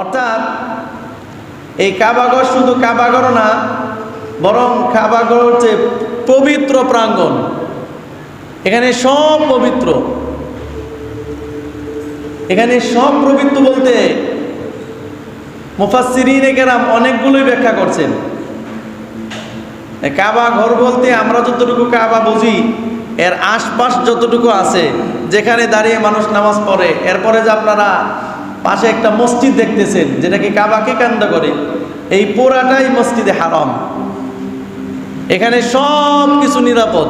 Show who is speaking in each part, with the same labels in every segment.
Speaker 1: অর্থাৎ এই কাবাগর শুধু কাবাগর না, বরং কাবাগর হচ্ছে পবিত্র প্রাঙ্গণ। এখানে সব পবিত্র। এখানে সব পবিত্র বলতে মুফাসিরিন কেরাম অনেকগুলোই ব্যাখ্যা করছেন। কাবা ঘর বলতে আমরা যতটুকু কাবা বুঝি, এর আশপাশ যতটুকু আছে, যেখানে দাঁড়িয়ে মানুষ নামাজ পড়ে, এরপরে যে আপনারা পাশে একটা মসজিদ দেখতেছেন, যেটাকে কাবাকে কেন্দ্র করে। এই পুরাটাই মসজিদে হারাম। এখানে সব কিছু নিরাপদ।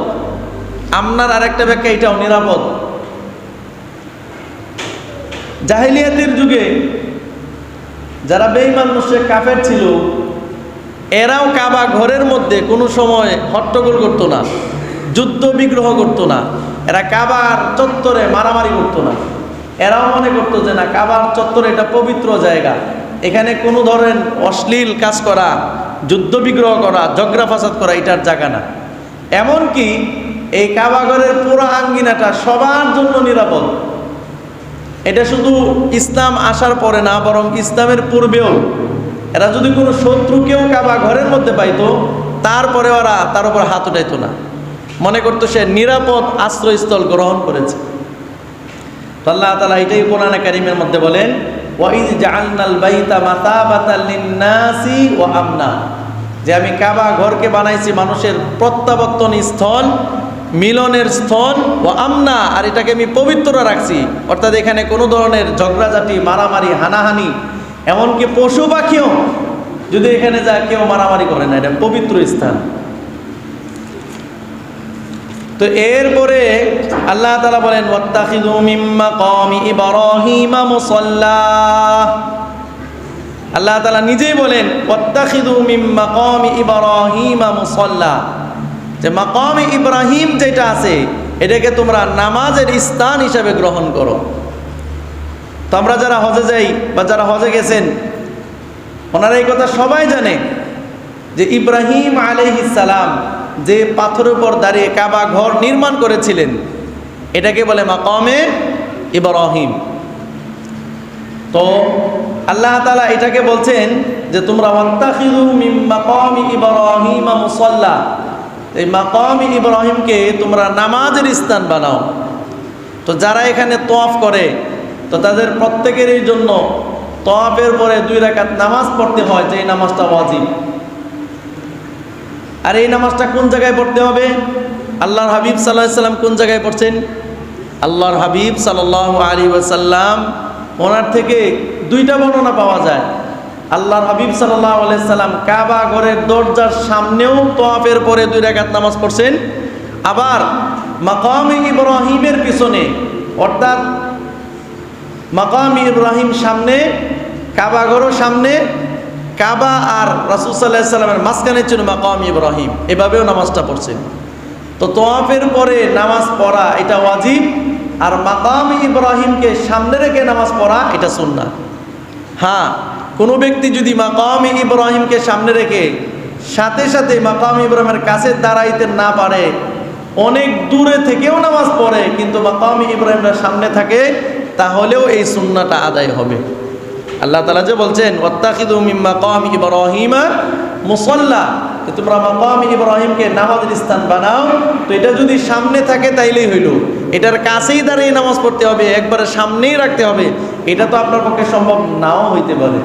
Speaker 1: আপনার আরেকটা ব্যাখ্যা, এটাও নিরাপদ। জাহিলিয়াতের যুগে যারা বেঈমান মুশরিক, কাফের ছিল, এরাও কাবা ঘরের মধ্যে কোনো সময় হট্টগোল করতো না, যুদ্ধ বিগ্রহ করতো না। এরা কাবার চত্বরে মারামারি করতো না। এরাও মনে করতো যে না, কাবার চত্বরে এটা পবিত্র জায়গা। এখানে কোনো ধরনের অশ্লীল কাজ করা, যুদ্ধ বিগ্রহ করা, ঝগড়া ফাসাদ করা, এটার জায়গা না। এমনকি এই কাবাঘরের পুরো আঙ্গিনাটা সবার জন্য নিরাপদ। এটা শুধু ইসলাম আসার পরে না, বরং ইসলামের পূর্বেও। এরা যদি কোনো শত্রুকেও কাবা ঘরের মধ্যে পাইতো তারপরে ওরা তার উপর হাত উঠাইতো না। মনে করতো সে নিরাপদ আশ্রয়স্থল গ্রহণ করেছে। তো আল্লাহ তালা এটাই কোরআনে কারিমের মধ্যে বলেন ওয়াইদ জাআলনাল বাইতা মাতাবাতাল লিন্নাসি ওয়া আমনা। যে আমি কাবা ঘরকে বানাইছি মানুষের প্রত্যাবর্তন স্থল, মিলনের স্থল ও আমনা, আর এটাকে আমি পবিত্র রাখছি। অর্থাৎ এখানে কোনো ধরনের ঝগড়াঝাটি, মারামারি, হানাহানি, এমনকি পশু পাখিও যদি এখানে যায় কেউ মারামারি করে না, এটা পবিত্র স্থান। তো এরপরে আল্লাহ তালা বলেন আল্লাহ তালা নিজেই বলেন যে মাকামি ইব্রাহিম যেটা আছে, এটাকে তোমরা নামাজের স্থান হিসাবে গ্রহণ করো। তো আমরা যারা হজে যাই বা যারা হজে গেছেন, ওনারা এই কথা সবাই জানে যে ইব্রাহিম আলাইহিস সালাম যে পাথরের উপর দাঁড়িয়ে কাবা ঘর নির্মাণ করেছিলেন, এটাকে বলে মাকামে ইব্রাহিম। তো আল্লাহ তালা এটাকে বলছেন যে, তোমরা এই মাকামি ইব্রাহিমকে তোমরা নামাজের স্থান বানাও। তো যারা এখানে তোয়াফ করে, তো তাদের প্রত্যেকেরই জন্য তোয়াফের পরে দুই রাকাত নামাজ পড়তে হয় যে এই নামাজটা ওয়াজিব। আর এই নামাজটা কোন জায়গায় পড়তে হবে? আল্লাহর হাবিব সাল্লাহ সাল্লাম কোন জায়গায় পড়ছেন? আল্লাহর হাবিব সাল্লাহ আলী ওয়াসাল্লাম ওনার থেকে দুইটা বর্ণনা পাওয়া যায়। আল্লাহর হাবিব সাল্লাহ আলাইসাল্লাম কাবা ঘরের দরজার সামনেও তোয়াফের পরে দুই রাকাত নামাজ পড়ছেন। আবার মাকাম ইব্রাহিমের পিছনে, অর্থাৎ মাকাম ইব্রাহিম সামনে, কাবা ঘরও সামনে কাবা আর রাসুল সাল্লাহ সাল্লামের মাঝখানে ছিল মাকাম ইব্রাহিম। এভাবেও নামাজটা পড়ছেন। তো তোয়াফের পরে নামাজ পড়া এটা ওয়াজিব, আর মাকাম ইব্রাহিমকে সামনে রেখে নামাজ পড়া এটা সুন্না হ্যাঁ কোনো ব্যক্তি যদি মাকাম ইব্রাহিমকে সামনে রেখে সাথে সাথে মাকাম ইব্রাহিমের কাছে দাঁড়াইতে না পারে, অনেক দূরে থেকেও নামাজ পড়ে, কিন্তু মাকাম ইব্রাহিমরা সামনে থাকে, তাহলেও এই সুন্নাটা আদায় হবে। আল্লাহ তালা যে বলছেন ইব্রাহিমা মুসল্লা। তোমরা মাকাম ইব্রাহিমকে নামাজের স্থান বানাও। তো এটা যদি সামনে থাকে তাইলেই হইল। এটার কাছেই দাঁড়িয়ে নামাজ পড়তে হবে, একবারে সামনেই রাখতে হবে। এটা তো আপনার পক্ষে সম্ভব নাও হইতে পারে।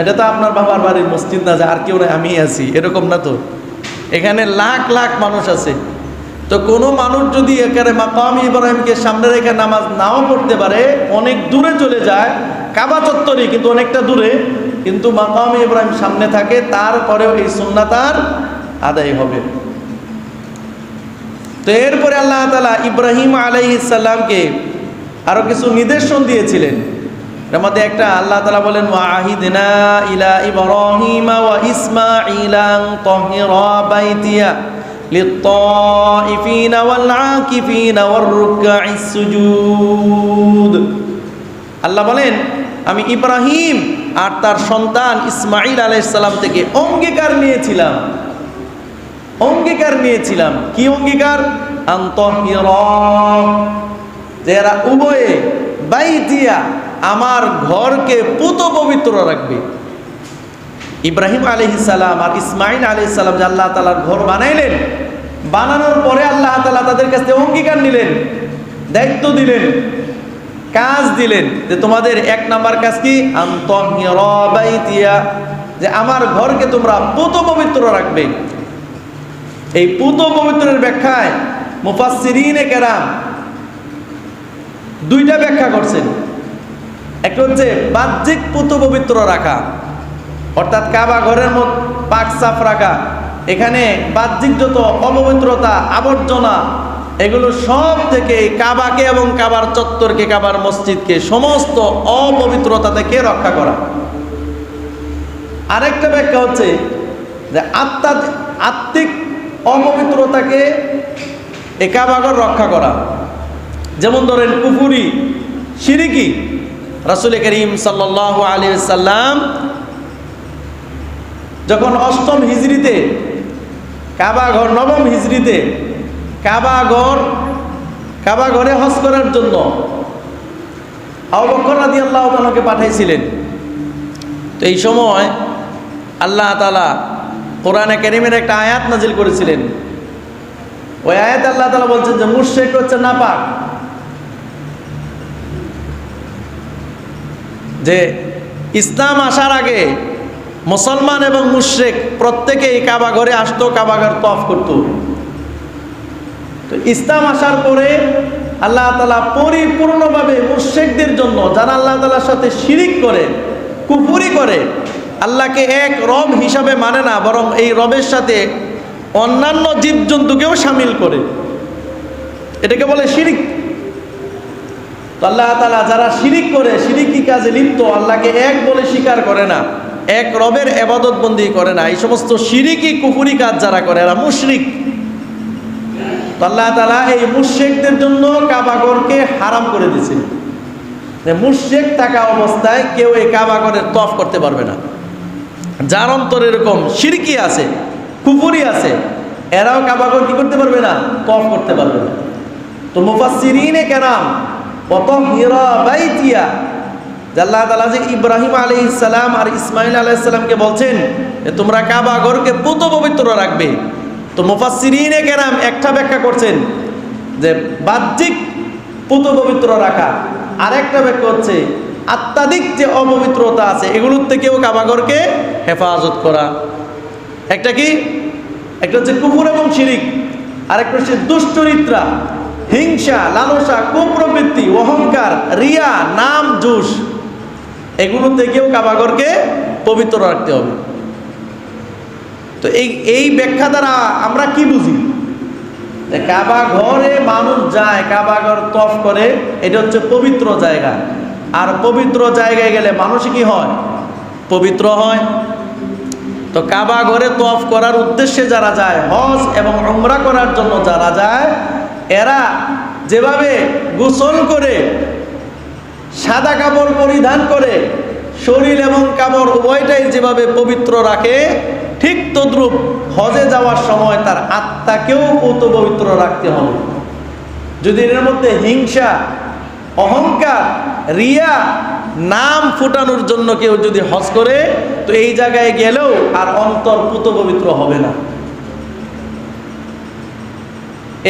Speaker 1: এটা তো আপনার বাবার বাড়ির মসজিদ না, যে আর কেউ আমি আছি, এরকম না তো। এখানে লাখ লাখ মানুষ আছে। তো কোনো মানুষ যদি এখানে মাকাম ইব্রাহিমকে সামনে রেখে নামাজ নাও পড়তে পারে, অনেক দূরে চলে যায় কাবা চত্বরই কিন্তু অনেকটা দূরে কিন্তু মাকাম ইব্রাহিম সামনে থাকে তারপরেও এই সুন্নাতার আদায় হবে তো এরপরে আল্লাহ তালা ইব্রাহিম আলাইসাল্লামকে আরও কিছু নির্দেশন দিয়েছিলেন এর মধ্যে একটা আল্লাহ তালা বলেন ওয়াহিদিনা ইলা ইব্রাহিম ওয়া ইসমাঈলা তাহিরা বাইতিয়া للطائفين والعاكفين والركع السجود আল্লাহ বলেন আমি ইব্রাহিম আর তার সন্তান ইসমাইল আলাইসাল্লাম থেকে অঙ্গীকার নিয়েছিলাম। অঙ্গীকার নিয়েছিলাম। কি অঙ্গীকার? যে এরা উভয়ে বাইতিয়া আমার ঘরকে পুত পবিত্র রাখবে। ইব্রাহিম সালাম আর ইসমাইল সালাম যে আল্লাহ তালার ঘর বানাইলেন, বানানোর পরে আল্লাহ তালা তাদের কাছ অঙ্গীকার নিলেন, দায়িত্ব দিলেন। কাজ দিলেন যে তোমাদের এক নাম্বার কাজ কি? যে আমার ঘরকে তোমরা পুত পবিত্র রাখবে। এই পুত পবিত্রের ব্যাখ্যায় মুফাসসিরিনে কেরাম দুইটা ব্যাখ্যা করছেন। একটা হচ্ছে বাহ্যিক পুত পবিত্র রাখা, অর্থাৎ কাবা ঘরের মত পাক সাফ রাখা। এখানে বাহ্যিক যত অপবিত্রতা, আবর্জনা এগুলো সব থেকে কাবাকে এবং কাবার চত্বরকে, কাবার মসজিদকে, সমস্ত অপবিত্রতা থেকে রক্ষা করা। আরেকটা ব্যাখ্যা হচ্ছে যে আত্মা আত্মিক অপবিত্রতাকে এ কাবাগর রক্ষা করা। যেমন ধরেন কুফুরি, সিরিকি, রাসুল করিম সাল্লাহ আলী সাল্লাম যখন অষ্টম হিজড়িতে কাবাঘর নবম হিজড়িতে কাবাঘর কাবাঘরে হজ করার জন্য আবকর আল্লাহ তালাকে পাঠাইছিলেন। তো এই সময় আল্লাহ তালা কোরআনে কেরিমের একটা আয়াত নাজিল করেছিলেন। ওই আয়াত আল্লাহ তালা বলছেন যে মুর্শেক হচ্ছে না পাক যে ইসলাম আসার আগে মুসলমান এবং মুশ্রেক প্রত্যেকেই কাবাঘরে আসতো কাবাঘর তফ করত। তো ইসলাম আসার পরে আল্লাহ তালা পরিপূর্ণভাবে মুশ্রেকদের জন্য, যারা আল্লাহ তালার সাথে শিরিক করে কুপুরি করে, আল্লাহকে এক রব হিসাবে মানে না, বরং এই রবের সাথে অন্যান্য জীবজন্তুকেও সামিল করে। এটাকে বলে শিরিক। তো আল্লাহ তালা যারা শিরিক করে, শিরিকি কাজে লিপ্ত, আল্লাহকে এক বলে স্বীকার করে না, এক রবের এবাদত বন্দি করে না। এই সমস্ত শিরিকি, কুফুরি কাজ যারা করে, এরা মুশরিক। আল্লাহ তালা এই মুশ্রেকদের জন্য কাবাগরকে হারাম করে দিয়েছে। মুশ্রেক থাকা অবস্থায় কেউ এই কাবাগরের তফ করতে পারবে না। যার অন্তর এরকম সিরকি আছে কুপুরি আছে, এরাও কাবাগর কি করতে পারবে না? তফ করতে পারবে না। তো মুফাসিরিনে কেরাম কত হীরা বাইতিয়া আল্লাহ তালা যে ইব্রাহিম আলী ইসালাম আর ইসমাইল আলাইসাল্লামকে বলছেন তোমরা কাবাগরকে পুত পবিত্র রাখবে। তো মুফাসিরিনে কেরাম একটা ব্যাখ্যা করছেন যে বাহ্যিক পুত পবিত্র রাখা। আরেকটা ব্যাখ্যা হচ্ছে আত্মাধিক যে অপবিত্রতা আছে, এগুলোর থেকেও কাবাগরকে হেফাজত করা। একটা কি? একটা হচ্ছে কুকুর এবং শিরিক। আরেকটা হচ্ছে দুশ্চরিত্রা, হিংসা, লালসা, কুপ্রবৃত্তি, অহংকার, রিয়া, নাম, জুস। এগুলো থেকেও কাবাগরকে পবিত্র রাখতে হবে। তো এই এই ব্যাখ্যা দ্বারা আমরা কি বুঝি? কাবা ঘরে মানুষ যায়, কাবা ঘর তফ করে, এটা হচ্ছে পবিত্র জায়গা। আর পবিত্র জায়গায় গেলে মানুষ কি হয়? পবিত্র হয়। তো কাবা ঘরে তফ করার উদ্দেশ্যে যারা যায়, হজ এবং উমরা করার জন্য যারা যায়, এরা যেভাবে গোসল করে, সাদা কাপড় পরিধান করে, শরীর এবং কাপড় উভয়টাই যেভাবে পবিত্র রাখে ঠিক তদ্রূপ হজে যাওয়ার সময় তার আত্মাকেও কত পবিত্র রাখতে হবে। যদি এর মধ্যে হিংসা, অহংকার, রিয়া, নাম ফুটানোর জন্য কেউ যদি হজ করে, তো এই জায়গায় গেলেও আর অন্তর পুত পবিত্র হবে না।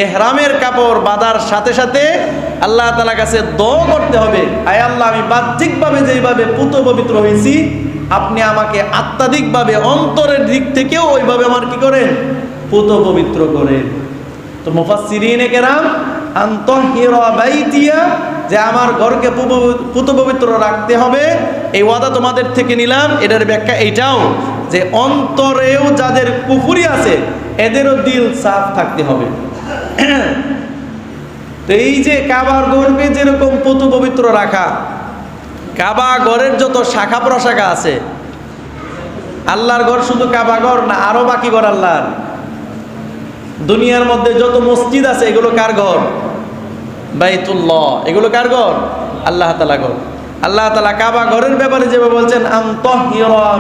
Speaker 1: এহরামের কাপড় বাঁধার সাথে সাথে আল্লাহ তালা কাছে দ করতে হবে, আয় আল্লাহ, আমি বাহ্যিকভাবে যেইভাবে পুত পবিত্র হয়েছি আপনি আমাকে আত্মাধিকভাবে অন্তরের দিক থেকেও ওইভাবে আমার কি করেন? পুত পবিত্র করেন। তো মুফাসসিরিনে কেরাম আন্তঃহিরাবাইতিয়া যে আমার ঘরকে পুত পবিত্র রাখতে হবে। এই ওয়াদা তোমাদের থেকে নিলাম। এটার ব্যাখ্যা এইটাও, যে অন্তরেও যাদের কুফুরি আছে, এদেরও দিল সাফ থাকতে হবে। তো এই যে কাবার গর্বে যেরকম পুত পবিত্র রাখা কাবা ঘরের যত শাখা প্রশাখা আছে, আল্লাহর ঘর শুধু কাবা ঘর না, আরও বাকি ঘর আল্লাহর। দুনিয়ার মধ্যে যত মসজিদ আছে, এগুলো কার ঘর? বাইতুল্লাহ। এগুলো কার ঘর? আল্লাহ তালা ঘর। আল্লাহ তালা কাবা ঘরের ব্যাপারে যেভাবে বলছেন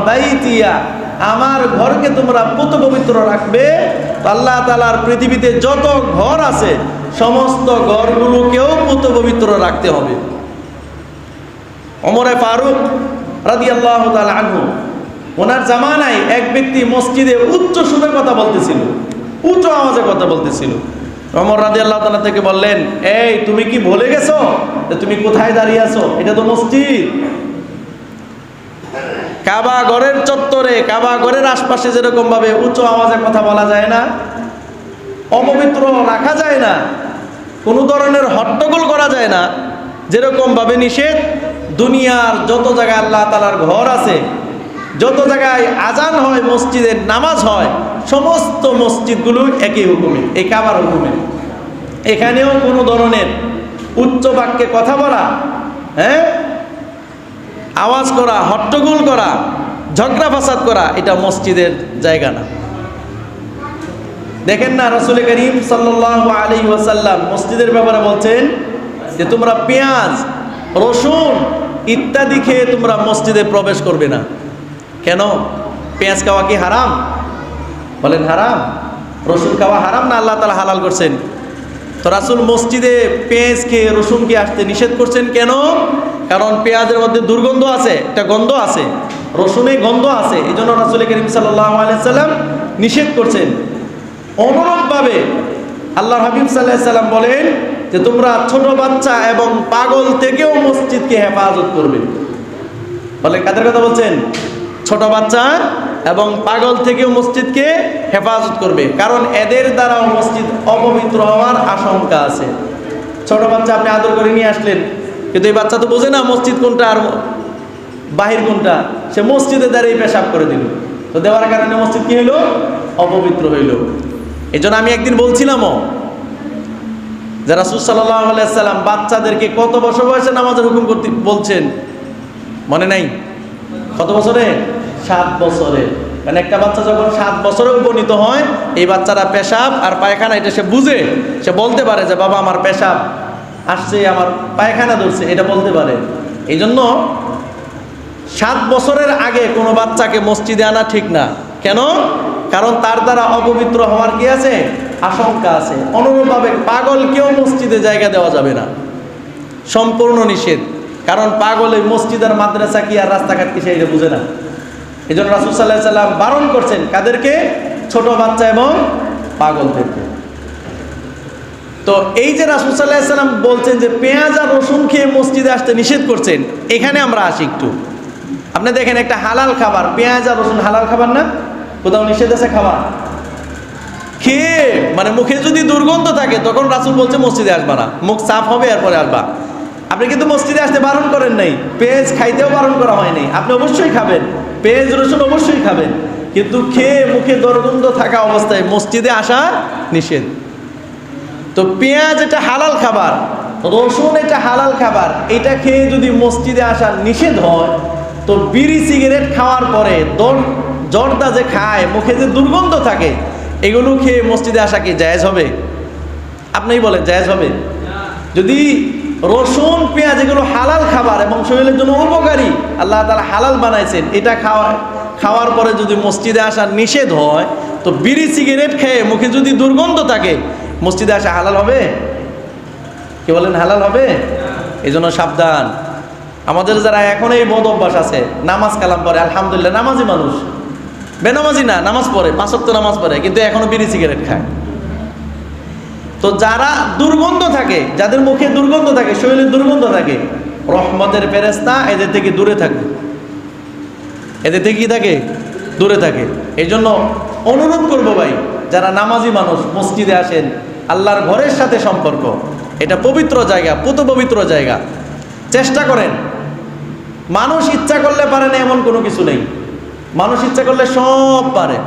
Speaker 1: বাইতিয়া আমার ঘরকে তোমরা পুত পবিত্র রাখবে আল্লাহ তালার পৃথিবীতে যত ঘর আছে, সমস্ত ঘরগুলোকেও পুত পবিত্র রাখতে হবে। অমরে ফারুক রাদি আল্লাহ আনহু, ওনার জামানায় এক ব্যক্তি মসজিদে উচ্চ সুরে কথা বলতেছিল, উচ্চ আওয়াজে কথা বলতেছিল। অমর রাজি আল্লাহ তালা থেকে বললেন, এই, তুমি কি ভুলে গেছো তুমি কোথায় দাঁড়িয়ে আছো? এটা তো মসজিদ। কাবা ঘরের চত্বরে, কাবা ঘরের আশপাশে যেরকম ভাবে উচ্চ আওয়াজে কথা বলা যায় না, অপবিত্র রাখা যায় না, কোনো ধরনের হট্টগোল করা যায় না যেরকম ভাবে নিষেধ দুনিয়ার যত জায়গায় আল্লাহ তালার ঘর আছে, যত জায়গায় আজান হয়, মসজিদের নামাজ হয়, সমস্ত মসজিদগুলো একই হুকুমে, এই কাবার হুকুমে। এখানেও কোনো ধরনের উচ্চ বাক্যে কথা বলা হ্যাঁ? আওয়াজ করা, হট্টগোল করা, ঝগড়া ফাসাদ করা, এটা মসজিদের জায়গা না। দেখেন না, রসুল করিম সাল্লাহ আলী ওয়াসাল্লাম মসজিদের ব্যাপারে বলছেন যে, তোমরা পেঁয়াজ, রসুন ইত্যাদি খেয়ে তোমরা মসজিদে প্রবেশ করবে না। কেন? পেঁয়াজ খাওয়া কি হারাম? বলেন হারাম। রসুন খাওয়া হারাম না আল্লাহ তালা হালাল করছেন? তো রাসুল মসজিদে পেঁয়াজ খেয়ে রসুন খেয়ে আসতে নিষেধ করছেন কেন? কারণ পেঁয়াজের মধ্যে দুর্গন্ধ আছে, একটা গন্ধ আছে, রসুনে গন্ধ আছে এই জন্য রাসুল করিম আলাইসাল্লাম নিষেধ করছেন। অনুরূপভাবে আল্লাহ হাবিব সাল্লাহ সাল্লাম বলেন যে তোমরা ছোট বাচ্চা এবং পাগল থেকেও মসজিদকে হেফাজত করবে। বলে কাদের কথা বলছেন? ছোট বাচ্চা এবং পাগল থেকেও মসজিদকে হেফাজত করবে। কারণ এদের দ্বারাও মসজিদ অপবিত্র হওয়ার আশঙ্কা আছে। ছোট বাচ্চা আপনি আদর করে নিয়ে আসলেন, কিন্তু এই বাচ্চা তো বোঝে না মসজিদ কোনটা আর বাহির কোনটা। সে মসজিদে দাঁড়িয়ে পেশাব করে দিল। তো দেওয়ার কারণে মসজিদ কি হইল? অপবিত্র হইল। এই আমি একদিন বলছিলামও যারা সুসাল্লাম বাচ্চাদেরকে কত বছর বয়সে নামাজের হুকুম করতে বলছেন? মনে নাই? কত বছরে? সাত বছরে। মানে একটা বাচ্চা যখন সাত বছরে উপনীত হয়, এই বাচ্চারা পেশাব আর পায়খানা, এটা সে বুঝে। সে বলতে পারে যে, বাবা, আমার পেশাব আসছে, আমার পায়খানা ধরছে। এটা বলতে পারে। এই জন্য সাত বছরের আগে কোনো বাচ্চাকে মসজিদে আনা ঠিক না। কেন? কারণ তার দ্বারা অপবিত্র হওয়ার কি আছে? আশঙ্কা আছে। অনুরূপভাবে পাগলকেও মসজিদে জায়গা দেওয়া যাবে না। সম্পূর্ণ নিষেধ। কারণ পাগল এই মসজিদ আর মাদ্রাসা কি আর রাস্তাঘাট কি সেইটা বুঝে না। এই জন্য রাসুল সাল্লাহ সাল্লাম বারণ করছেন কাদেরকে? ছোট বাচ্চা এবং পাগলদেরকে। তো এই যে রাসুল সাল্লাহ সাল্লাম বলছেন যে পেঁয়াজ আর রসুন খেয়ে মসজিদে আসতে নিষেধ করছেন, এখানে আমরা আসি একটু। আপনি দেখেন একটা হালাল খাবার, পেঁয়াজ আর রসুন হালাল খাবার না? কোথাও নিষেধ আছে খাবার? খেয়ে মানে মুখে যদি দুর্গন্ধ থাকে, তখন রাসুল বলছে, মসজিদে আসবা না। মুখ সাফ হবে, এরপরে আসবা। আপনি কিন্তু মসজিদে আসতে বারণ করেন নাই। পেঁয়াজ খাইতেও বারণ করা হয়নি আপনি অবশ্যই খাবেন। পেঁয়াজ, রসুন অবশ্যই খাবেন। কিন্তু খেয়ে মুখে দুর্গন্ধ থাকা অবস্থায় মসজিদে আসা নিষেধ। তো পেঁয়াজ এটা হালাল খাবার, রসুন এটা হালাল খাবার। এটা খেয়ে যদি মসজিদে আসা নিষেধ হয়, তো বিড়ি, সিগারেট খাওয়ার পরে জর্দা যে খায়, মুখে যে দুর্গন্ধ থাকে এগুলো খেয়ে মসজিদে আসা কি জায়েজ হবে? আপনিই বলেন, জায়েজ হবে? যদি রসুন, পেঁয়াজ এগুলো হালাল খাবার এবং শরীরের জন্য উপকারী, আল্লাহ তালা হালাল বানাইছেন, এটা খাওয়া, খাওয়ার পরে যদি মসজিদে আসা নিষেধ হয়, তো বিড়ি, সিগারেট খেয়ে মুখে যদি দুর্গন্ধ থাকে, মসজিদে আসা হালাল হবে? কি বলেন, হালাল হবে? এই জন্য সাবধান। আমাদের যারা এখন এই বদ অভ্যাস আছে, নামাজ কালাম পরে আলহামদুলিল্লাহ, নামাজি মানুষ। বেনামাজি না, নামাজ পড়ে পাঁচক্ত নামাজ পড়ে, কিন্তু এখনও বিড়ি সিগারেট খায়। তো যারা দুর্গন্ধ থাকে, যাদের মুখে দুর্গন্ধ থাকে, শরীরে দুর্গন্ধ থাকে, রহমতের ফেরেস্তা এদের থেকে দূরে থাকে এদের থেকে কি থাকে? দূরে থাকে। এই জন্য অনুরোধ করব ভাই, যারা নামাজি মানুষ, মসজিদে আসেন, আল্লাহর ঘরের সাথে সম্পর্ক, এটা পবিত্র জায়গা পুত পবিত্র জায়গা। চেষ্টা করেন। মানুষ ইচ্ছা করলে পারে না, এমন কোনো কিছু নেই। মানুষ ইচ্ছা করলে সব পারে।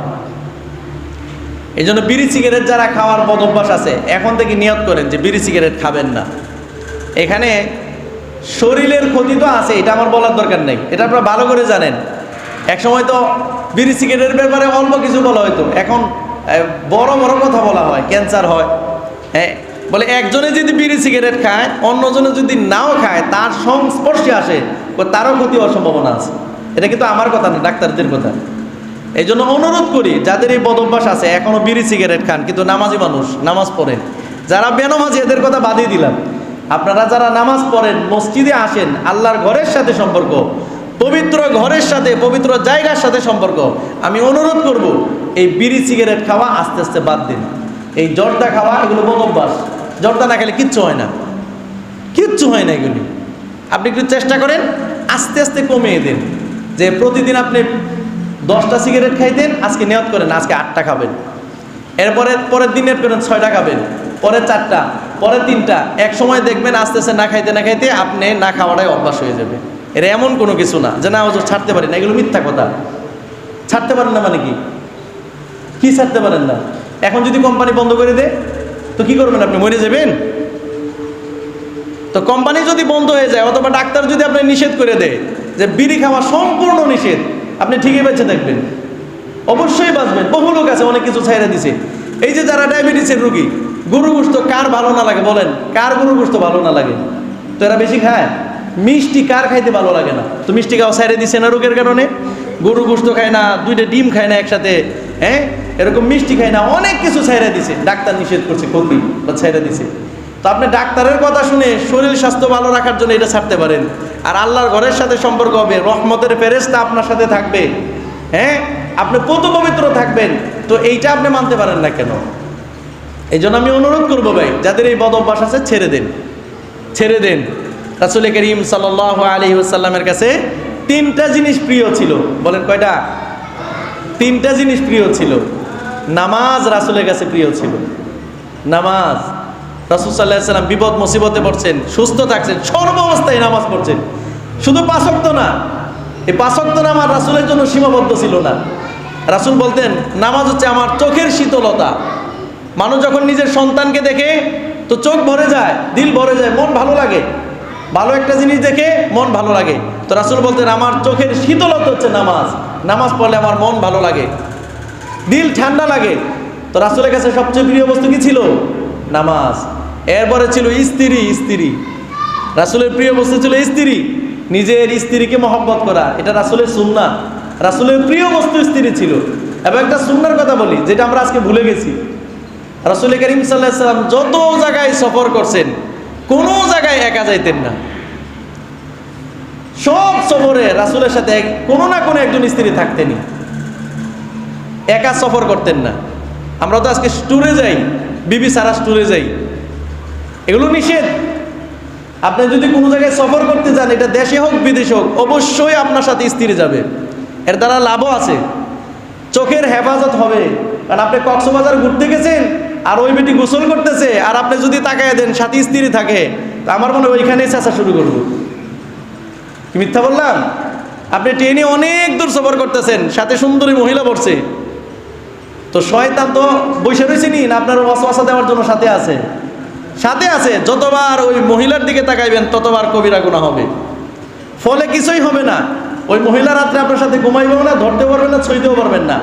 Speaker 1: এই জন্য বিড়ি সিগারেট যারা খাওয়ার বদ অভ্যাস আছে, এখন থেকে নিয়ত করেন যে বিড়ি সিগারেট খাবেন না। এখানে শরীরের ক্ষতি তো আছে, এটা আমার বলার দরকার নেই। এটা আপনারা ভালো করে জানেন। এক সময় তো বিড়ি সিগারেটের ব্যাপারে অল্প কিছু বলা হয়তো এখন বড় বড় কথা বলা হয়, ক্যান্সার হয়। হ্যাঁ বলে একজনে যদি বিড়ি সিগারেট খায়, অন্যজনে যদি নাও খায়, তার সংস্পর্শে আসে, তারও ক্ষতি হওয়ার সম্ভাবনা আছে। এটা কিন্তু আমার কথা না, ডাক্তারদের কথা। এই জন্য অনুরোধ করি, যাদের এই বদভ্যাস আছে এখনও বিড়ি সিগারেট খান, কিন্তু নামাজি মানুষ, নামাজ পড়েন। যারা বেনামাজি, এদের কথা বাদিয়ে দিলাম। আপনারা যারা নামাজ পড়েন, মসজিদে আসেন, আল্লাহর ঘরের সাথে সম্পর্ক, পবিত্র ঘরের সাথে, পবিত্র জায়গার সাথে সম্পর্ক, আমি অনুরোধ করব, এই বিড়ি সিগারেট খাওয়া আস্তে আস্তে বাদ দিন। এই জর্দা খাওয়া এগুলো বদ অভ্যাস। জর্দা না খেলে কিচ্ছু হয় না। কিচ্ছু হয় না এগুলি। আপনি একটু চেষ্টা করেন, আস্তে আস্তে কমিয়ে দিন। যে প্রতিদিন আপনি দশটা সিগারেট খাইতেন, আজকে নিয়ত করেন, আজকে আটটা খাবেন। এরপরে পরের দিন নিয়ত করেন, ছয়টা খাবেন। পরে চারটা পরে তিনটা, এক সময় দেখবেন আস্তে আস্তে না খাইতে না খাইতে আপনি না খাওয়াটাই অভ্যাস হয়ে যাবে। এর এমন কোনো কিছু না, যে না ওজোর ছাড়তে পারি না, এগুলো মিথ্যা কথা। ছাড়তে পারেন না মানে কি? কি ছাড়তে পারেন না? এখন যদি কোম্পানি বন্ধ করে দেয়, তো কি করবেন আপনি, মরে যাবেন? তো কোম্পানি যদি বন্ধ হয়ে যায়, অথবা ডাক্তার যদি আপনি নিষেধ করে দেয় যে বিড়ি খাওয়া সম্পূর্ণ নিষেধ। আপনি ঠিকই বেঁচে থাকবেন। অবশ্যই বাঁচবেন। বহু লোক আছে, অনেক কিছু ছাইরা দিছে। এই যে যারা ডায়াবেটিসের রুগী, গরু গোস্ত কার ভালো না লাগে বলেন? কার গরু গোস্ত ভালো না লাগে? তো এরা বেশি খায়? মিষ্টি কার খাইতে ভালো লাগে না? তো মিষ্টি খাওয়া ছাইরে দিছে না রোগের কারণে? গরু গোস্ত খায় না, দুইটা ডিম খায় না একসাথে হ্যাঁ? এরকম মিষ্টি খায় না, অনেক কিছু ছাইরা দিছে। ডাক্তার নিষেধ করছে ক্ষতি বা ছাইরা দিছে। তো আপনি ডাক্তারের কথা শুনে শরীর স্বাস্থ্য ভালো রাখার জন্য এটা ছাড়তে পারেন। আর আল্লাহর ঘরের সাথে সম্পর্ক হবে, রহমতের ফেরেস্তা আপনার সাথে থাকবে। হ্যাঁ? আপনি পত পবিত্র থাকবেন, তো এইটা আপনি মানতে পারেন না কেন? এই জন্য আমি অনুরোধ করব ভাই, যাদের এই বদ অভ্যাস আছে, ছেড়ে দেন। ছেড়ে দেন। রাসুল করিম সাল আলী সাল্লামের কাছে তিনটা জিনিস প্রিয় ছিল। বলেন কয়টা? তিনটা জিনিস প্রিয় ছিল। নামাজ রাসুলের কাছে প্রিয় ছিল। নামাজ। রাসুল সাল্লাহ সাল্লাম বিপদ মুসিবতে পড়ছেন, সুস্থ থাকছেন, সর্ব অবস্থায় নামাজ পড়ছেন। শুধু পাঁচক্ত না, এই পাঁচক্ত নামাজ রাসুলের জন্য সীমাবদ্ধ ছিল না। রাসুল বলতেন, নামাজ হচ্ছে আমার চোখের শীতলতা। মানুষ যখন নিজের সন্তানকে দেখে, তো চোখ ভরে যায়, দিল ভরে যায়, মন ভালো লাগে। ভালো একটা জিনিস দেখে, মন ভালো লাগে। তো রাসুল বলতেন, আমার চোখের শীতলতা হচ্ছে নামাজ। নামাজ পড়লে আমার মন ভালো লাগে। দিল ঠান্ডা লাগে। তো রাসুলের কাছে সবচেয়ে প্রিয় বস্তু কি ছিল? নামাজ। এরপরে ছিল স্ত্রী স্ত্রী। রাসুলের প্রিয় বস্তু ছিল স্ত্রী। নিজের স্ত্রীকে মহব্বত করা, এটা রাসুলের সুন্না রাসুলের প্রিয় বস্তু স্ত্রী ছিল। এবং একটা সুন্নার কথা বলি, যেটা আমরা আজকে ভুলে গেছি। রাসুল করিম সাল্লাহ সাল্লাম যত জায়গায় সফর করছেন, কোনো জায়গায় একা যাইতেন না। সব সফরে রাসুলের সাথে কোনো না কোনো একজন স্ত্রী থাকতেনই। একা সফর করতেন না। আমরা তো আজকে ট্যুরে যাই, বিবি সারা ট্যুরে যাই। এগুলো নিষেধ। আপনি যদি কোনো জায়গায় সফর করতে যান, এটা দেশে হোক, বিদেশে হোক, অবশ্যই আপনার সাথে স্ত্রী যাবে। এর দ্বারা লাভও আছে। চোখের হেফাজত হবে। কারণ আপনি কক্সবাজার ঘুরতে গেছেন, আর ওই বেটি গোসল করতেছে, আর আপনি যদি তাকায় দেন, সাথে স্ত্রী থাকে, তা আমার মনে হয় ওইখানেই চেঁচা শুরু করব। মিথ্যা বললাম? আপনি ট্রেনে অনেক দূর সফর করতেছেন, সাথে সুন্দরী মহিলা পড়ছে। তো শয়তান তো বসে রয়েছে না আপনার ওয়াসওয়াসা দেওয়ার জন্য সাথে আছে? সাথে আছে, যতবার ওই মহিলার দিকে তাকাইবেন, ততবার কবিরা গুণা হবে। ফলে কিছুই হবে না। ওই মহিলা রাত্রে আপনার সাথে ঘুমাইবেও না ধরতে পারবেন না ছইতেও পারবেন না।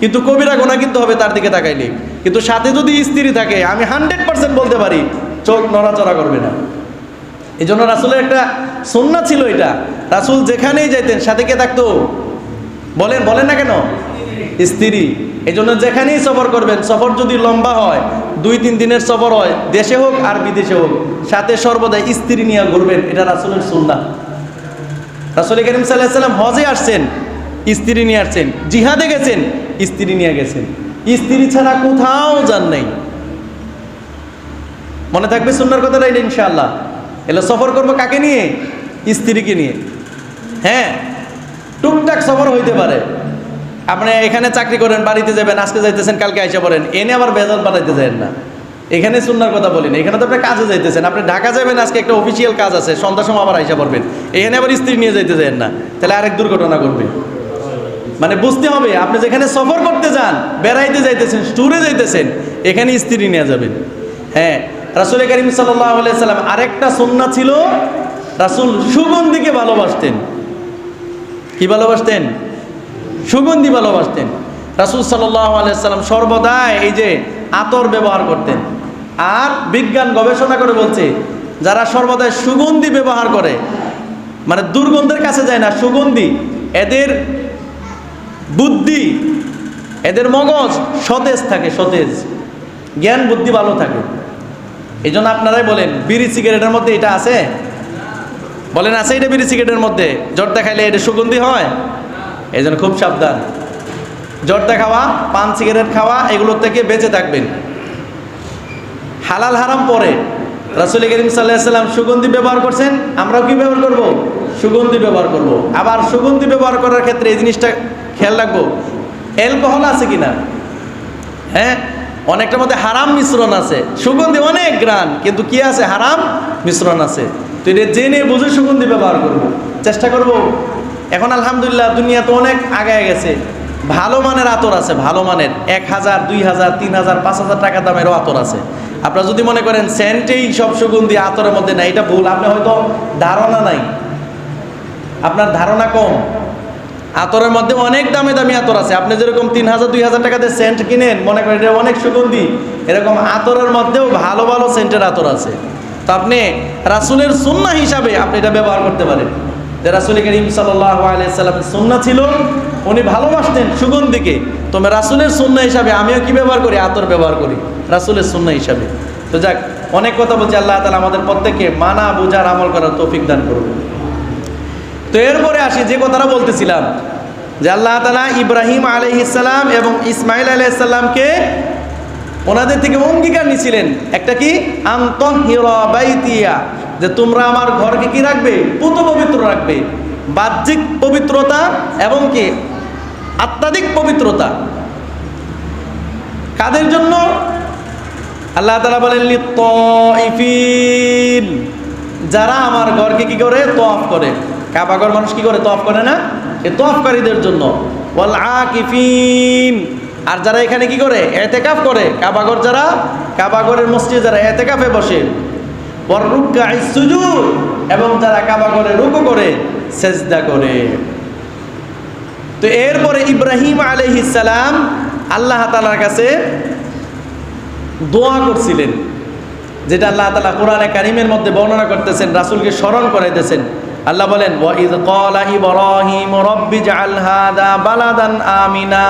Speaker 1: কিন্তু কবিরা গোনা কিন্তু হবে তার দিকে তাকাইলে। কিন্তু সাথে যদি স্ত্রী থাকে, আমি হান্ড্রেড পার্সেন্ট বলতে পারি, চোখ নড়াচড়া করবে না। এই জন্য রাসুলের একটা সন্না ছিল এটা। রাসুল যেখানেই যাইতেন, সাথে কে থাকতো? বলেন বলেন না কেন? স্ত্রী। এই জন্য যেখানেই সফর করবেন, সফর যদি লম্বা হয় দুই তিন দিনের সফর হয়, দেশে হোক আর বিদেশে হোক। সাথে সর্বদা স্ত্রী নিয়ে ঘুরবেন, এটা রাসুলের সুন্না রাসুল করিম সাল্লাহ সাল্লাম হজে আসছেন, স্ত্রী নিয়ে আসছেন, জিহাদে গেছেন, স্ত্রী নিয়ে গেছেন। স্ত্রী ছাড়া কোথাও যান নাই। মনে থাকবে সুন্দর কথাটা এটা ইনশাআল্লাহ। এলে সফর করব কাকে নিয়ে? স্ত্রীকে নিয়ে। হ্যাঁ টুকটাক সফর হইতে পারে। আপনি এখানে চাকরি করেন, বাড়িতে যাবেন, আজকে যাইতেছেন, কালকে আইসা পড়েন। এনে আবার বেজাল বাড়াইতে যাবেন না। এখানে সুন্নার কথা বলি না। এখানে তো আপনি কাজে যাইতেছেন। আপনি ঢাকা যাবেন, আজকে একটা অফিসিয়াল কাজ আছে, সন্ধ্যার সময় আবার আইসা পড়বেন। এখানে আবার স্ত্রী নিয়ে যাইতে যাবেন না। তাহলে আরেক দুর্ঘটনা ঘটবে। মানে বুঝতে হবে, আপনি যেখানে সফর করতে যান, বেড়াইতে যাইতেছেন, ট্যুরে যাইতেছেন, এখানে স্ত্রী নিয়ে যাবেন। হ্যাঁ রাসুল করিম সাল্লাম আরেকটা সন্না ছিল, রাসুল সুগন্ধিকে ভালোবাসতেন। কি ভালোবাসতেন? সুগন্ধি ভালোবাসতেন। রাসুল সাল্লাহ আলাইসাল্লাম সর্বদাই এই যে আতর ব্যবহার করতেন। আর বিজ্ঞান গবেষণা করে বলছে, যারা সর্বদাই সুগন্ধি ব্যবহার করে মানে দুর্গন্ধের কাছে যায় না, সুগন্ধি, এদের বুদ্ধি, এদের মগজ সতেজ থাকে, সতেজ। জ্ঞান, বুদ্ধি ভালো থাকে। এই জন্য আপনারাই বলেন, বিড়ি সিগারেটের মধ্যে এটা আছে? বলেন, আছে এটা বিড়ি সিগারেটের মধ্যে? জ্বর দেখাইলে এটা সুগন্ধি হয়? এই জন্য খুব সাবধান। জর্দা খাওয়া, পান সিগারেট খাওয়া এগুলোর থেকে বেঁচে থাকবেন। হালাল হারাম পরে রাসুল করিম সাল্লাম সুগন্ধি ব্যবহার করছেন, আমরাও কি ব্যবহার করব? সুগন্ধি ব্যবহার করব। আবার সুগন্ধি ব্যবহার করার ক্ষেত্রে এই জিনিসটা খেয়াল রাখব, অ্যালকোহল আছে কিনা? হ্যাঁ অনেকটার মধ্যে হারাম মিশ্রণ আছে। সুগন্ধি অনেক গ্রান, কিন্তু কি আছে? হারাম মিশ্রণ আছে। তো এটা জেনে বুঝে সুগন্ধি ব্যবহার করব। চেষ্টা করব। এখন আলহামদুলিল্লাহ দুনিয়া তো অনেক আগায় গেছে। ভালো মানের আতর আছে, ভালো মানের। এক হাজার, দুই হাজার, তিন হাজার, পাঁচ হাজার টাকা দামেরও আতর আছে। আপনারা যদি মনে করেন সেন্টেই সব সুগন্ধি আতরের মধ্যে নাই, এটা ভুল। আপনি হয়তো ধারণা নাই। আপনার ধারণা কম। আতরের মধ্যে অনেক দামে দামি আতর আছে। আপনি যেরকম তিন হাজার, দুই হাজার টাকাতে সেন্ট কিনেন, মনে করেন এটা অনেক সুগন্ধি। এরকম আতরের মধ্যেও ভালো ভালো সেন্টের আতর আছে। তো আপনি রাসুলের সুন্না হিসাবে আপনি এটা ব্যবহার করতে পারেন। রাসুল করিম সাল্লাহ আলাইসাল্লামের সুন্না ছিল, উনি ভালোবাসতেন সুগন্ধিকে। তবে রাসুলের সুন্না হিসাবে আমিও কি ব্যবহার করি? আতর ব্যবহার করি। রাসুলের সুন্না হিসাবে। তো যাক, অনেক কথা বলছি, আল্লাহ তালা আমাদের প্রত্যেককে মানা বুঝার আমল করার তৌফিক দান করুন। তো এরপরে আসি, যে কথাটা বলতেছিলাম, যে আল্লাহ তালা ইব্রাহিম আলহিসাল্লাম এবং ইসমাইল আলাইসাল্লামকে ওনাদের থেকে অঙ্গীকার নিছিলেন একটা কি? আন্তঃহিরাবাইতিয়া যে তোমরা আমার ঘরকে কি রাখবে? পুত পবিত্র রাখবে। বাহ্যিক পবিত্রতা এবং কি? আত্মাধিক পবিত্রতা। কাদের জন্য? আল্লাহ তালা বলেন লিত্তিফিন যারা আমার ঘরকে কি করে? তফ করে। কাবাগর মানুষ কি করে? তফ করে না? এ তফকারীদের জন্য। ওয়াল আকিফিন। আর যারা এখানে কি করে? এতেকাফ করে। কাবাগর যারা? কাবাগরের মসজিদে যারা এতেকাফে বসে। ওয়াররুক্কা সুজুদ, এবং করে, রুকু করে, সেজদা করে। তো এরপরে ইব্রাহিম সালাম আল্লাহ তাআলার কাছে দোয়া করছিলেন, যেটা আল্লাহ তালা কোরআনে কারিমের মধ্যে বর্ণনা করতেছেন, রাসূলকে স্মরণ করাইতেছেন। আল্লাহ বলেন ওয়াইদ ক্বালা ইব্রাহিম রব্বি হাদা বালাদান আমিনা।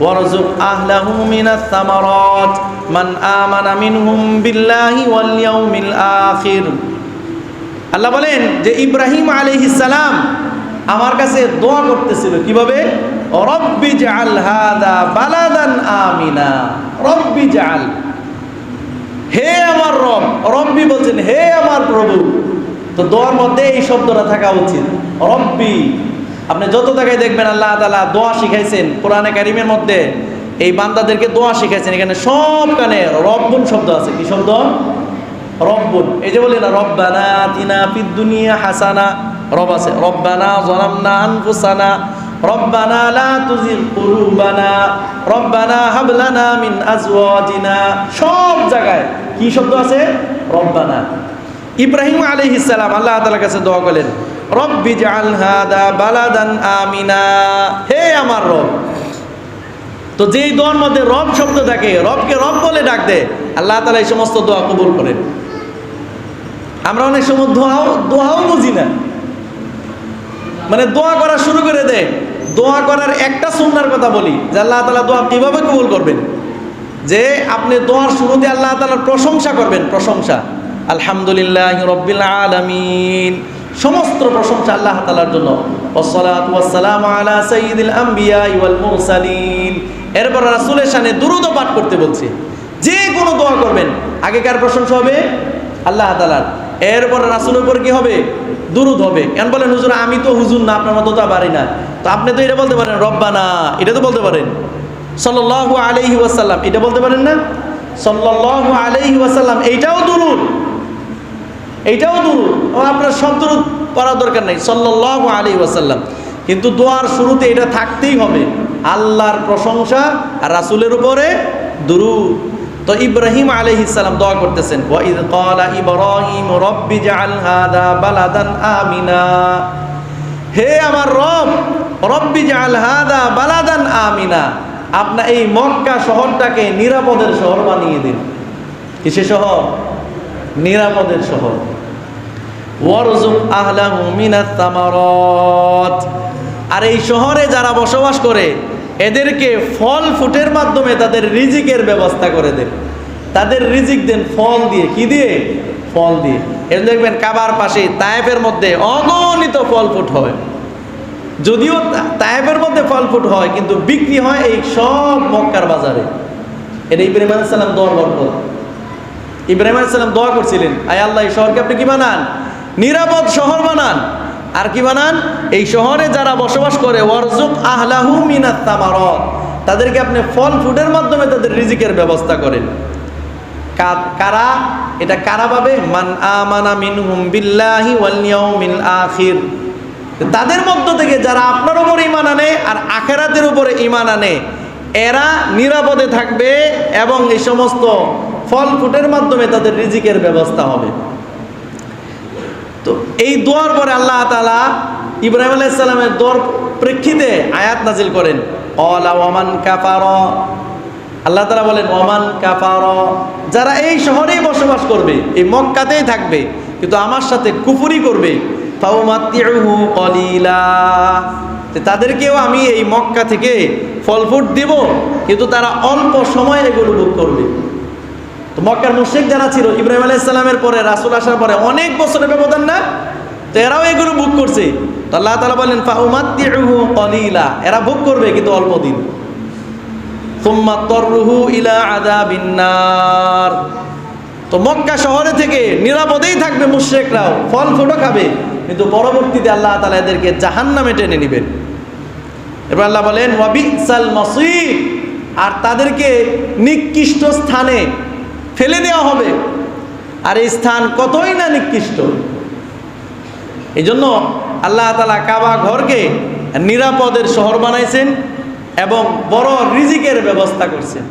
Speaker 1: আহলাহু মিনাস সামারাত। মান আমানা মিনহুম বিল্লাহি ওয়াল ইয়াউমিল আখির। আল্লাহ বলেন যে ইব্রাহিম আলাইহিস সালাম আমার কাছে দোয়া করতেছিল। কীভাবে? রব্বি জাআল হাদা বালাদান আমিনা। রব্বি জাআল হে আমার রব, রব্বি বলছেন, হে আমার প্রভু। তো দোয়ার মধ্যে এই শব্দটা থাকা উচিত। রব্বি আপনি যত জায়গায় দেখবেন আল্লাহ তালা দোয়া শিখাইছেন কোরআনে কারিমের মধ্যে, এই বান্দাদেরকে দোয়া শিখাইছেন। এখানে সব কানে রব্বুন শব্দ আছে। কি শব্দ? রব্বুন। এই যে বলি না, রব্বানা তিনা ফিদ দুনিয়া হাসানা। রব আছে। রব্বানা জলামনা আনফুসানা। রব্বানা লা কুলুবানা। রব্বানা হাব লানা মিন আজওয়াজিনা। সব জায়গায় কি শব্দ আছে? রব্বানা। ইব্রাহিম আলাইহিস সালাম আল্লাহ তাআলার কাছে দোয়া করলেন রব্বি জাআল হাদা বালাদান আমিনা। হে আমার রব, তো যেই দোয়ার মধ্যে রব শব্দ থাকে, রবকে রব বলে ডাক দে, আল্লাহ তাআলা এই সমস্ত দোয়া কবুল করেন। আমরা অনেক সময় দোয়াও দোয়াও বুঝি না। মানে দোয়া করা শুরু করে দেয় দোয়া করার একটা সুন্নার কথা বলি, যে আল্লাহ তালা দোয়া কীভাবে কবুল করবেন? যে আপনি দোয়ার শুরুতে আল্লাহ তালার প্রশংসা করবেন, প্রশংসা। আলহামদুলিল্লাহ রব্বিল আলামিন। সমস্ত প্রশংসা আল্লাহ তালার জন্য। এরপর রাসূলের শানে দুরূদ পাঠ করতে বলছে, যে কোনো দোয়া করবেন আগেকার প্রশংসা হবে? আল্লাহ তালার এরপর রাসূলের উপর কি হবে? দুরুদ হবে। কেন বলেন, হুজুর, আমি তো হুজুর না, আপনার মতো তো পারি না। তো আপনি তো এটা বলতে পারেন, রব্বানা, এটা তো বলতে পারেন। সাল্লাল্লাহু আলাইহি ওয়াসাল্লাম, এটা বলতে পারেন না? সাল্লাল্লাহু আলাইহি ওয়াসাল্লাম, এইটাও দুরুদ। এইটাও দুরুদ। আপনার সব দুরুদ করার দরকার নেই। সাল্লাল্লাহু আলাইহি ওয়াসাল্লাম। কিন্তু দোয়ার শুরুতে এটা থাকতেই হবে। আল্লাহর প্রশংসা আর রাসূলের উপরে দুরুদ। তো ইব্রাহিম সালাম দোয়া করতেছেন, ওয়া ইব্রাহিম রব্বি জাআল হাদা বালাদান আমিনা। হে আমার রব, রব্বি হাদা বালাদান আমিনা। আপনি এই মক্কা শহরটাকে নিরাপদের শহর বানিয়ে দিন। কিসে শহর? নিরাপদের শহর। ওয়ারজুক আহলাহু মিনাস সামারাত। আর এই শহরে যারা বসবাস করে, এদেরকে ফল ফুটের মাধ্যমে তাদের রিজিকের ব্যবস্থা করে দেন। তাদের রিজিক দেন ফল দিয়ে। কি দিয়ে? ফল দিয়ে। এর দেখবেন, কাবার পাশে তায়েফের মধ্যে অগণিত ফল ফুট হয়। যদিও তায়েফের মধ্যে ফল ফুট হয়, কিন্তু বিক্রি হয় এই সব মক্কার বাজারে। এটা ইব্রাহিম আলাইসাল্লাম দোয়ার বরকত ইব্রাহিম আলাইসাল্লাম দোয়া করছিলেন, আয় আল্লাহ, এই শহরকে আপনি কি বানান? নিরাপদ শহর বানান। আর কি বানান? এই শহরে যারা বসবাস করে ওয়ারজুক আহলাহু মিনাত তামারত তাদেরকে আপনি ফল ফুডের মাধ্যমে তাদের রিজিকের ব্যবস্থা করেন। কারা? এটা কারা পাবে? মান আমানা মিনহুম বিল্লাহি ওয়াল ইয়াউমিল আখির। তাদের মধ্য থেকে যারা আপনার উপর ঈমান আনে আর আখেরাতের উপরে ঈমান আনে, এরা নিরাপদে থাকবে এবং এই সমস্ত ফল ফুটের মাধ্যমে তাদের রিজিকের ব্যবস্থা হবে। তো এই দোয়ার পরে আল্লাহ তাআলা ইব্রাহিম আলাইহিস সালামের দোয়ার প্রেক্ষিতে আয়াত নাজিল করেন। অলা ওয়ামান কাফার। আল্লাহ তালা বলেন, ওয়ামান কাফার। যারা এই শহরেই বসবাস করবে, এই মক্কাতেই থাকবে, কিন্তু আমার সাথে কুফুরি করবে। তাদেরকেও আমি এই মক্কা থেকে ফল ফুট দিব, কিন্তু তারা অল্প সময় এগুলো ভোগ করবে। তো মক্কার মুশরিক যারা ছিল, ইব্রাহিম আলাইহিস সালামের পরে, রাসুল আসার পরে অনেক বছরের ব্যবধান না? তো এরাও এগুলো ভোগ করছে। তো আল্লাহ তালা বলেন, ফাউমাত্তিউহু কলিলা। এরা ভোগ করবে কিন্তু অল্প দিন। ইলা আযাবিন নার। তো মক্কা শহরে থেকে নিরাপদেই থাকবে মুশরিকরাও। ফল ফুটো খাবে। কিন্তু পরবর্তীতে আল্লাহ তাআলা এদেরকে জাহান্নামে টেনে নেবেন। এবার আল্লাহ বলেন ওয়াবিসাল মসির। আর তাদেরকে নিকৃষ্ট স্থানে ফেলে দেওয়া হবে। আর এই স্থান কতই না নিকৃষ্ট। এই জন্য আল্লাহ তালা কাবা ঘরকে নিরাপদের শহর বানাইছেন এবং বড় রিজিকের ব্যবস্থা করছেন।